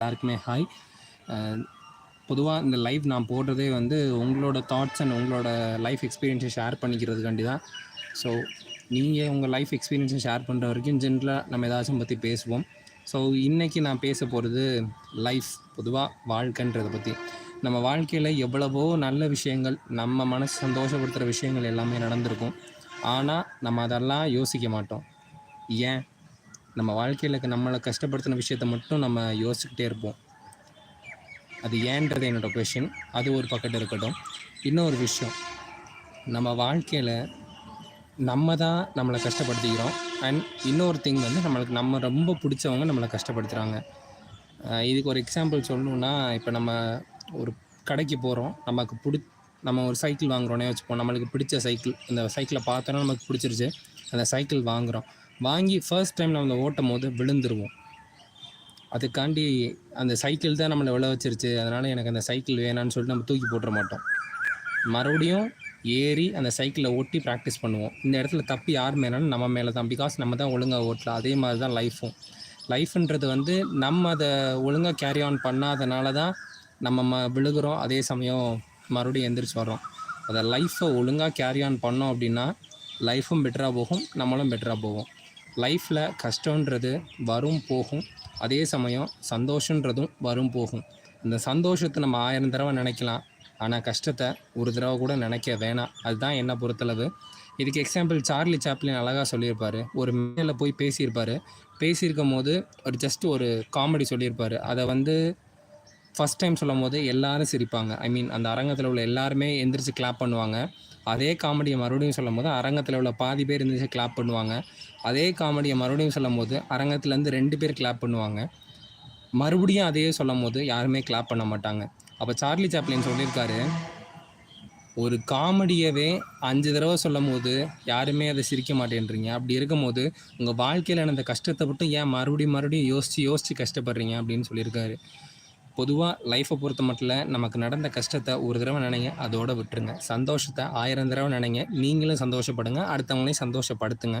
எல்லாருக்குமே ஹாய் பொதுவாக இந்த லைவ் நான் போடுறதே வந்து உங்களோட தாட்ஸ் அண்ட் உங்களோட லைஃப் எக்ஸ்பீரியன்ஸை ஷேர் பண்ணிக்கிறதுக்காண்டி தான். ஸோ நீங்கள் உங்கள் லைஃப் எக்ஸ்பீரியன்ஸை ஷேர் பண்ணுற வரைக்கும் ஜென்ரலாக நம்ம ஏதாச்சும் பற்றி பேசுவோம். ஸோ இன்றைக்கி நான் பேச போகிறது லைஃப் பொதுவாக வாழ்க்கைன்றதை பற்றி நம்ம வாழ்க்கையில் எவ்வளவோ நல்ல விஷயங்கள் நம்ம மனசு சந்தோஷப்படுத்துகிற விஷயங்கள் எல்லாமே நடந்திருக்கும். ஆனால் நம்ம அதெல்லாம் யோசிக்க மாட்டோம். ஏன்? நம்ம வாழ்க்கையில் இருக்க நம்மளை கஷ்டப்படுத்தின விஷயத்த மட்டும் நம்ம யோசிச்சுக்கிட்டே இருப்போம். அது ஏன்றது என்னோடய கொஷின் அது ஒரு பக்கத்து இருக்கட்டும். இன்னொரு விஷயம். நம்ம வாழ்க்கையில் நம்ம தான் நம்மளை கஷ்டப்படுத்திக்கிறோம். அண்ட் இன்னொரு திங் வந்து நம்மளுக்கு நம்ம ரொம்ப பிடிச்சவங்க நம்மளை கஷ்டப்படுத்துகிறாங்க இதுக்கு ஒரு எக்ஸாம்பிள் சொல்லணுன்னா இப்போ நம்ம ஒரு கடைக்கு போகிறோம் நமக்கு பிடி நம்ம ஒரு சைக்கிள் வாங்குறோன்னே வச்சுப்போம். நம்மளுக்கு பிடிச்ச சைக்கிள் அந்த சைக்கிளை பார்த்தோன்னா நமக்கு பிடிச்சிருச்சு. அந்த சைக்கிள் வாங்குகிறோம் வாங்கி ஃபர்ஸ்ட் டைம் நம்ம ஓட்டும் போது விழுந்துருவோம். அதுக்காண்டி அந்த சைக்கிள் தான் நம்மளை விழ வச்சிருச்சு. அதனால் எனக்கு அந்த சைக்கிள் வேணான்னு சொல்லிட்டு நம்ம தூக்கி போட்டுற மாட்டோம். மறுபடியும் ஏறி அந்த சைக்கிளை ஓட்டி ப்ராக்டிஸ் பண்ணுவோம். இந்த இடத்துல தப்பு யார் மேலேன்னு நம்ம மேலே தான் பிகாஸ் நம்ம தான் ஒழுங்காக ஓட்டல. அதே மாதிரி தான் லைஃப்பும் லைஃப்ன்றது வந்து நம்ம அதை ஒழுங்காக கேரி ஆன் பண்ணாதனால தான் நம்ம ம விழுகிறோம். அதே சமயம் மறுபடியும் எந்திரிச்சு வர்றோம். அதை லைஃப்பை ஒழுங்காக கேரி ஆன் பண்ணோம் அப்படின்னா லைஃப்பும் பெட்டராக போகும். நம்மளும் பெட்டராக போகும் லைஃப்பில் கஷ்டன்றது வரும் போகும். அதே சமயம் சந்தோஷன்றதும் வரும் போகும். இந்த சந்தோஷத்தை நம்ம ஆயிரம் தடவை நினைக்கலாம். ஆனால் கஷ்டத்தை ஒரு தடவை கூட நினைக்க வேணாம். அதுதான் என்னை பொறுத்தளவு. இதுக்கு எக்ஸாம்பிள் சார்லி சாப்ளின் அழகாக சொல்லியிருப்பார். ஒரு மேலே போய் பேசியிருப்பார். பேசியிருக்கும் போது ஒரு ஜஸ்ட் ஒரு காமெடி சொல்லியிருப்பார். அதை வந்து ஃபஸ்ட் டைம் சொல்லும் போது எல்லாரும் சிரிப்பாங்க. ஐ மீன் அந்த அரங்கத்தில் உள்ள எல்லாருமே எந்திரிச்சு கிளாப் பண்ணுவாங்க. அதே காமெடியை மறுபடியும் சொல்லும் போது அரங்கத்தில் உள்ள பாதி பேர் எந்திரிச்சு கிளாப் பண்ணுவாங்க. அதே காமெடியை மறுபடியும் சொல்லும் போது அரங்கத்துலேருந்து ரெண்டு பேர் கிளாப் பண்ணுவாங்க. மறுபடியும் அதையே சொல்லும் போது யாருமே கிளாப் பண்ண மாட்டாங்க. அப்போ சார்லி சாப்ளின் சொல்லியிருக்காரு ஒரு காமெடியவே அஞ்சு தடவை சொல்லும் போது யாருமே அதை சிரிக்க மாட்டேன்றீங்க. அப்படி இருக்கும்போது உங்கள் வாழ்க்கையில் நடந்த கஷ்டத்தை மட்டும் ஏன் மறுபடியும் மறுபடியும் யோசித்து யோசித்து கஷ்டப்படுறீங்க? அப்படின்னு சொல்லியிருக்காரு. பொதுவாக லைஃப்பை பொறுத்த மட்டும் நமக்கு நடந்த கஷ்டத்தை ஒரு தடவை நினைங்க அதோட விட்டுருங்க. சந்தோஷத்தை ஆயிரம் தடவை நினைங்க. நீங்களும் சந்தோஷப்படுங்க அடுத்தவங்களையும் சந்தோஷப்படுத்துங்க.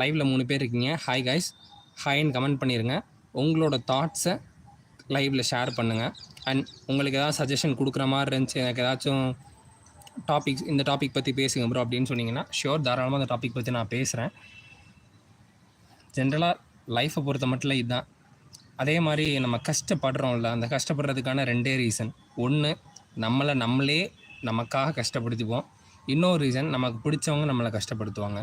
லைவில் மூணு பேர் இருக்கீங்க. ஹாய் கைஸ் ஹாய்ன்னு கமெண்ட் பண்ணிடுங்க உங்களோட தாட்ஸை லைவில் ஷேர் பண்ணுங்கள் அண்ட் உங்களுக்கு ஏதாவது சஜஷன் கொடுக்குற மாதிரி இருந்துச்சு எனக்கு ஏதாச்சும் டாபிக்ஸ் இந்த டாபிக் பற்றி பேசுங்க ப்ரோ அப்படின்னு சொன்னீங்கன்னா ஷியோர் தாராளமாக அந்த டாபிக் பற்றி நான் பேசுகிறேன் ஜென்ரலாக லைஃப்பை பொறுத்த மட்டும் இதுதான். அதே மாதிரி நம்ம கஷ்டப்படுறோம்ல அந்த கஷ்டப்படுறதுக்கான ரெண்டே ரீசன் ஒன்று நம்மளை நம்மளே நமக்காக கஷ்டப்படுத்திப்போம். இன்னொரு ரீசன் நமக்கு பிடிச்சவங்க நம்மளை கஷ்டப்படுத்துவாங்க.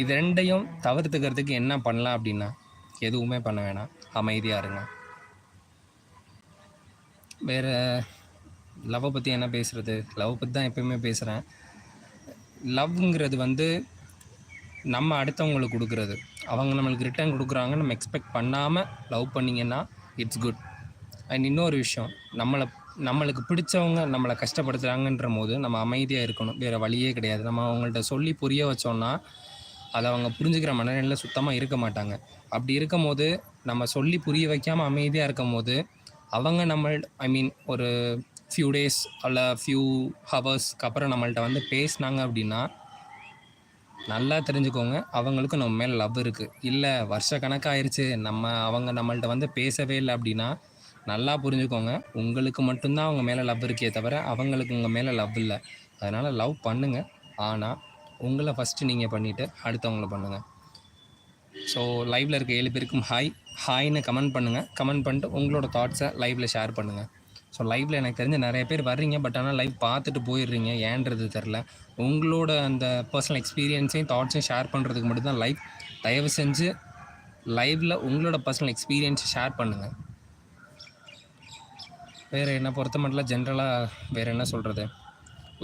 இது ரெண்டையும் தவிர்த்துக்கிறதுக்கு என்ன பண்ணலாம் அப்படின்னா எதுவுமே பண்ண வேணாம். அமைதியாக இருங்க. வேறு லவ்வை பற்றி என்ன பேசுகிறது லவ் பற்றி தான் எப்பயுமே பேசுகிறேன் லவ்ங்கிறது வந்து நம்ம அடுத்தவங்களுக்கு கொடுக்குறது. அவங்க நம்மளுக்கு ரிட்டர்ன் கொடுக்குறாங்க நம்ம எக்ஸ்பெக்ட் பண்ணாமல் லவ் பண்ணிங்கன்னா இட்ஸ் குட் அண்ட் இன்னொரு விஷயம் நம்மளை நம்மளுக்கு பிடிச்சவங்க நம்மளை கஷ்டப்படுத்துகிறாங்கன்ற போது நம்ம அமைதியாக இருக்கணும். வேறு வழியே கிடையாது. நம்ம அவங்கள்ட்ட சொல்லி புரிய வச்சோம்னா அதை அவங்க புரிஞ்சுக்கிற மனநிலையில் சுத்தமாக இருக்க மாட்டாங்க. அப்படி இருக்கும் போது நம்ம சொல்லி புரிய வைக்காமல் அமைதியாக இருக்கும் போது அவங்க நம்ம ஐ மீன் ஒரு ஃபியூ டேஸ் அல்ல ஃபியூ ஹவர்ஸ்க்கு அப்புறம் நம்மள்ட்ட வந்து பேசினாங்க அப்படின்னா நல்லா தெரிஞ்சுக்கோங்க. அவங்களுக்கும் நம்ம மேலே லவ் இருக்குது இல்லை வருஷ கணக்காயிருச்சு. நம்ம அவங்க நம்மள்ட்ட வந்து பேசவே இல்லை அப்படின்னா நல்லா புரிஞ்சுக்கோங்க. உங்களுக்கு மட்டும்தான் அவங்க மேலே லவ் இருக்கே தவிர அவங்களுக்கு உங்கள் மேலே லவ் இல்லை. அதனால் லவ் பண்ணுங்கள் ஆனால் உங்களை ஃபஸ்ட்டு நீங்கள் பண்ணிவிட்டு அடுத்தவங்கள பண்ணுங்கள் ஸோ லைவில் இருக்க ஏழு பேருக்கும் ஹாய் ஹாய்னு கமெண்ட் பண்ணுங்கள் கமெண்ட் பண்ணிட்டு உங்களோட தாட்ஸை லைவில் ஷேர் பண்ணுங்கள் ஸோ லைவில் எனக்கு தெரிஞ்ச நிறைய பேர் வர்றீங்க பட் ஆனால் லைவ் பார்த்துட்டு போயிடுறீங்க. ஏன்றது தெரில உங்களோட அந்த பர்சனல் எக்ஸ்பீரியன்ஸையும் தாட்ஸையும் ஷேர் பண்ணுறதுக்கு மட்டும்தான் லைவ் தயவு செஞ்சு லைவில் உங்களோட பர்சனல் எக்ஸ்பீரியன்ஸை ஷேர் பண்ணுங்கள் வேறு என்ன பொறுத்த மட்டும் ஜென்ரலாக வேறு என்ன சொல்கிறது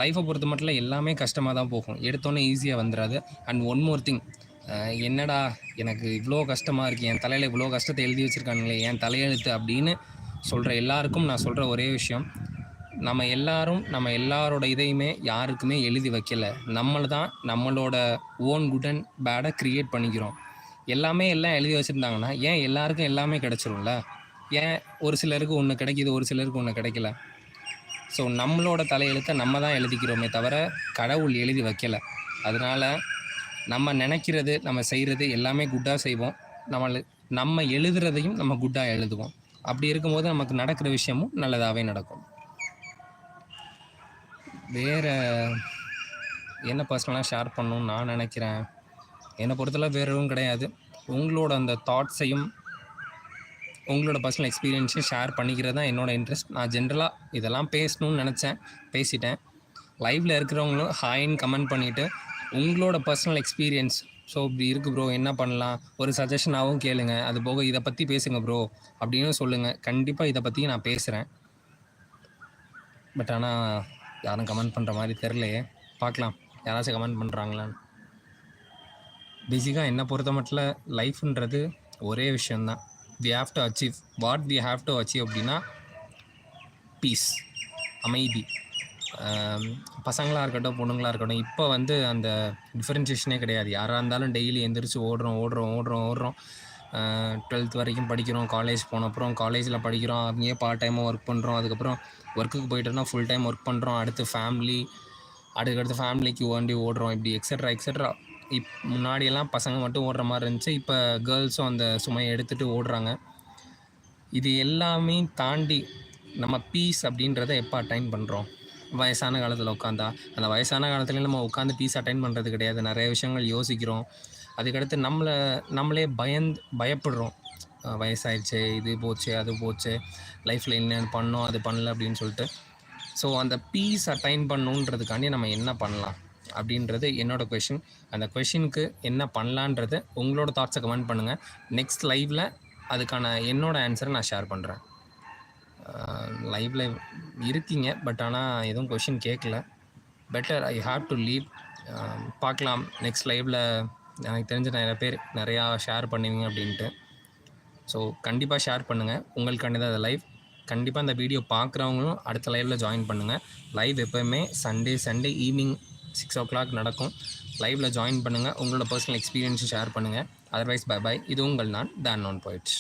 லைஃப்பை பொறுத்த மட்டும் எல்லாமே கஷ்டமாக தான் போகும். எடுத்தோன்னே ஈஸியாக வந்துடாது அண்ட் ஒன் மோர் திங் என்னடா எனக்கு இவ்வளோ கஷ்டமாக இருக்குது என் தலையில் இவ்வளோ கஷ்டத்தை எழுதி வச்சுருக்கானுங்களே என் தலையெழுத்து அப்படின்னு சொல்கிற எல்லாருக்கும் நான் சொல்கிற ஒரே விஷயம் நம்ம எல்லாரும் நம்ம எல்லாரோட இதையுமே யாருக்குமே எழுதி வைக்கல. நம்மளை தான் நம்மளோட ஓன் குட் அண்ட் பேடை க்ரியேட் பண்ணிக்கிறோம். எல்லாமே எல்லாம் எழுதி வச்சுருந்தாங்கன்னா ஏன் எல்லாருக்கும் எல்லாமே கிடச்சிரும்ல? ஏன் ஒரு சிலருக்கு ஒன்று கிடைக்கிது ஒரு சிலருக்கு ஒன்று கிடைக்கல? ஸோ நம்மளோட தலையெழுத்தை நம்ம தான் எழுதிக்கிறோமே தவிர கடவுள் எழுதி வைக்கலை. அதனால் நம்ம நினைக்கிறது நம்ம செய்கிறது எல்லாமே குட்டாக செய்வோம். நம்மளு நம்ம எழுதுறதையும் நம்ம குட்டாக எழுதுவோம். அப்படி இருக்கும்போது நமக்கு நடக்கிற விஷயமும் நல்லதாகவே நடக்கும். வேறு என்ன பர்சனலாக ஷேர் பண்ணணும்னு நான் நினைக்கிறேன். என்னை பொறுத்தளவு வேறு எதுவும் கிடையாது. உங்களோட அந்த தாட்ஸையும் உங்களோட பர்சனல் எக்ஸ்பீரியன்ஸையும் ஷேர் பண்ணிக்கிறது தான் என்னோடய இன்ட்ரெஸ்ட் நான் ஜென்ரலாக இதெல்லாம் பேசணும்னு நினச்சேன் பேசிட்டேன். லைவில் இருக்கிறவங்களும் ஹாய்ன்னு கமெண்ட் பண்ணிவிட்டு உங்களோட பர்சனல் எக்ஸ்பீரியன்ஸ் ஸோ இப்படி இருக்குது ப்ரோ என்ன பண்ணலாம்? ஒரு சஜஷனாகவும் கேளுங்க. அது போக இதை பற்றி பேசுங்க ப்ரோ அப்படின்னு சொல்லுங்கள் கண்டிப்பாக இதை பற்றி நான் பேசுகிறேன் பட் ஆனால் யாரும் கமெண்ட் பண்ணுற மாதிரி தெரிலையே பார்க்கலாம். யாராச்சும் கமெண்ட் பண்ணுறாங்களான்னு பேசிக்காக என்னை பொறுத்த மட்டும் லைஃப்ன்றது ஒரே விஷயந்தான் we have to achieve what we have to achieve அப்படின்னா பீஸ் அமைதி. பசங்களாக இருக்கட்டும் பொண்ணுங்களாக இருக்கட்டும் இப்போ வந்து அந்த டிஃப்ரென்சியேஷனே கிடையாது. யாராக இருந்தாலும் டெய்லி எந்திரிச்சு ஓடுறோம் ஓடுறோம் ஓடுறோம் ஓடுறோம். டுவெல்த் வரைக்கும் படிக்கிறோம் காலேஜ் போன அப்புறம் காலேஜில் படிக்கிறோம் அங்கேயே பார்ட் டைமாக ஒர்க் பண்ணுறோம் அதுக்கப்புறம் ஒர்க்குக்கு போயிட்டோம்னா ஃபுல் டைம் ஒர்க் பண்ணுறோம் அடுத்து ஃபேமிலி அடுத்தடுத்து ஃபேமிலிக்கு வேண்டி ஓடுறோம் இப்படி எக்ஸட்ரா எக்ஸட்ரா இப் முன்னாடியெல்லாம் பசங்க மட்டும் ஓடுற மாதிரி இருந்துச்சு இப்போ கேர்ள்ஸும் அந்த சுமையை எடுத்துகிட்டு ஓடுறாங்க. இது எல்லாமே தாண்டி நம்ம பீஸ் அப்படின்றத எப்போ அட்டைன் பண்ணுறோம் வயசான காலத்தில் உட்காந்தா அந்த வயசான காலத்துலேயும் நம்ம உட்காந்து பீஸ் அட்டைன் பண்ணுறது கிடையாது. நிறைய விஷயங்கள் யோசிக்கிறோம். அதுக்கடுத்து நம்மளை நம்மளே பயந்து பயப்படுறோம். வயசாயிடுச்சு இது போச்சு அது போச்சு. லைஃப்பில் என்ன பண்ணோம் அது பண்ணல அப்படின்னு சொல்லிட்டு. ஸோ அந்த பீஸ் அட்டைன் பண்ணுன்றதுக்காண்டி நம்ம என்ன பண்ணலாம்? அப்படின்றது என்னோட கொஷின் அந்த கொஷினுக்கு என்ன பண்ணலான்றது உங்களோட தாட்ஸை கமெண்ட் பண்ணுங்கள் நெக்ஸ்ட் லைவில் அதுக்கான என்னோட ஆன்சரை நான் ஷேர் பண்ணுறேன் லைவில் இருக்கீங்க பட் ஆனால் எதுவும் கொஷின் கேட்கல better I have to leave பார்க்கலாம். நெக்ஸ்ட் லைவில் எனக்கு தெரிஞ்ச நிறைய பேர் நிறையா ஷேர் பண்ணுவீங்க அப்படின்ட்டு. ஸோ கண்டிப்பாக ஷேர் பண்ணுங்கள் உங்களுக்காண்டி தான் லைவ் கண்டிப்பாக இந்த வீடியோ பார்க்குறவங்களும் அடுத்த லைவில் ஜாயின் பண்ணுங்கள் லைவ் எப்போயுமே Sunday Sunday evening six o'clock நடக்கும் லைவில் ஜாயின் பண்ணுங்கள் உங்களோட பர்சனல் எக்ஸ்பீரியன்ஸை ஷேர் பண்ணுங்கள் அதர்வைஸ் பை பை இது உங்கள் நான். தான் நான் போயிட்ஸ்